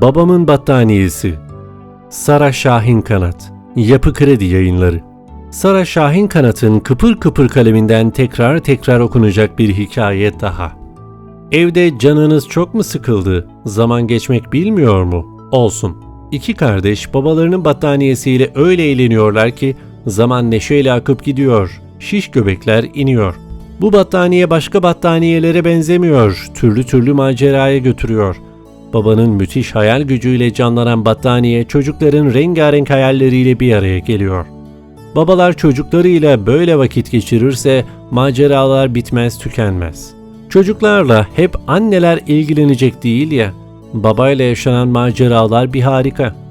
Babamın Battaniyesi Sara Şahin Kanat Yapı Kredi Yayınları Sara Şahin Kanat'ın kıpır kıpır kaleminden tekrar tekrar okunacak bir hikaye daha. Evde canınız çok mu sıkıldı? Zaman geçmek bilmiyor mu? Olsun. İki kardeş babalarının battaniyesiyle öyle eğleniyorlar ki zaman neşeyle akıp gidiyor. Şiş göbekler iniyor. Bu battaniye başka battaniyelere benzemiyor. Türlü türlü maceraya götürüyor. Babanın müthiş hayal gücüyle canlanan battaniye çocukların rengarenk hayalleriyle bir araya geliyor. Babalar çocuklarıyla böyle vakit geçirirse maceralar bitmez tükenmez. Çocuklarla hep anneler ilgilenecek değil ya. Babayla yaşanan maceralar bir harika.